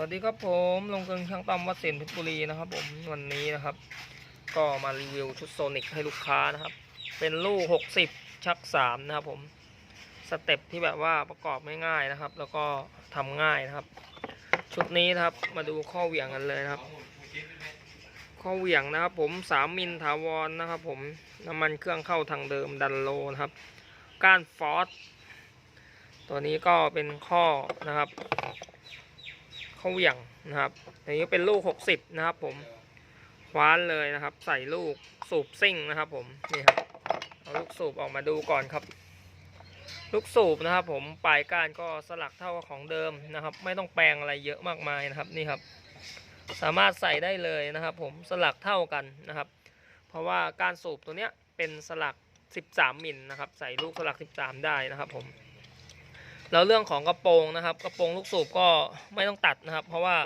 วัสดีครับผมลงเกิงช่างต้อมวัดเสนเพชรบุรีนะครับ ผมวันนี้นะครับ ก็มารีวิวชุดโซนิกให้ลูกค้านะครับ เป็นลูก 60 ชัก 3 นะครับผมสเต็ปที่แบบว่าประกอบไม่ง่ายนะครับ แล้วก็ทำง่ายนะครับ ชุดนี้นะครับมาดูข้อเหวี่ยงกันเลยนะครับ ข้อเหวี่ยงนะครับ ผม 3 มิลถาวรนะครับ ผมน้ำมันเครื่องเข้าทางเดิมดันโลนะครับ ก้านฟอสตัวนี้ก็เป็นข้อนะครับ เข้อเหวี่ยงนะครับอันนี้เป็นลูก60นะครับผมคว้านเลยนะครับ ใส่ลูกสูบซิ่งนะครับ ผมนี่ครับเอาลูกสูบออกมาดูก่อนครับ ลูกสูบนะครับ ผมปลายก้านก็สลักเท่ากับของเดิมนะครับ ไม่ต้องแปลงอะไรเยอะมากมายนะครับนี่ครับ สามารถใส่ได้เลยนะครับ ผมสลักเท่ากันนะครับ เพราะว่าการสูบตัวเนี้ยเป็นสลัก 13มิลนะครับ ใส่ลูกสลัก 13 ได้นะครับ ผม แล้วเรื่องของกระโปรงนะครับ กระโปรงลูกสูบก็ไม่ต้องตัดนะครับ เพราะว่า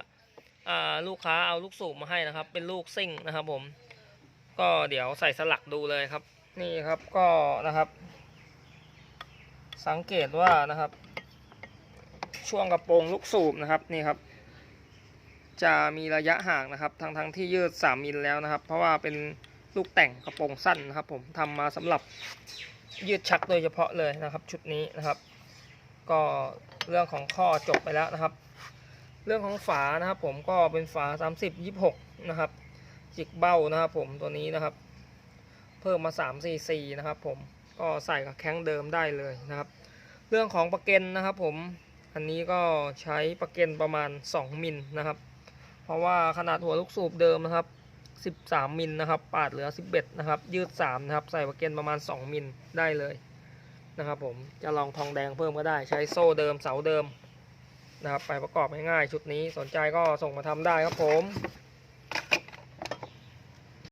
ลูกค้าเอาลูกสูบมาให้นะครับ เป็นลูกซิ่งนะครับ ผม ก็เดี๋ยวใส่สลักดูเลยครับ นี่ครับก็นะครับ สังเกตว่านะครับ ช่วงกระโปรงลูกสูบนะครับนี่ครับ จะมีระยะห่างนะครับทั้งทั้งที่ยืด3มิลแล้วนะครับ เพราะว่าเป็นลูกแต่งกระโปรงสั้นนะครับ ผมทำมาสำหรับยืดชักโดยเฉพาะเลยนะครับ ชุดนี้นะครับ ก็เรื่องของข้อจบไปแล้วนะครับ เรื่องของฝานะครับ ผมก็เป็นฝา 30 26 นะครับ จิกเบ้านะครับผมตัวนี้นะครับ เพิ่มมา3 cc นะครับ ผมก็ใส่กับแข้งเดิมได้เลยนะครับ เรื่องของประเก็นนะครับ ผมอันนี้ก็ใช้ประเก็นประมาณ 2 มิลนะครับ เพราะว่าขนาดหัวลูกสูบเดิมนะครับ 13 มิลนะครับ ปาดเหลือ 11 นะครับ ยืด 3 นะครับ ใส่ประเก็นประมาณ 2 มิลได้เลย นะครับผมจะลองทองแดงเพิ่มก็ได้ใช้โซ่เดิมเสาเดิมนะครับไปประกอบง่ายๆชุดนี้สนใจก็ส่งมาทำได้ครับผม